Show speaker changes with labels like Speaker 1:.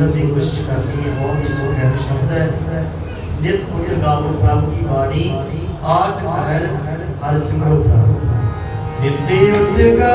Speaker 1: ਬੋਲਣ ਦੀ ਕੋਸ਼ਿਸ਼ ਕਰਨੀ ਹੈ, ਬਹੁਤ ਹੀ ਸੁਖੈਨ ਸ਼ਬਦ ਹੈ, ਨਿਤ ਕੁੰਡ ਗਾਵੋ ਪ੍ਰਭ ਕੀ ਬਾਣੀ ਆਠ ਮਹਿਲ ਹਰ ਸਿਮਰੋ ਪ੍ਰਭ। ਨਿਤੇ ਉਦਗਾ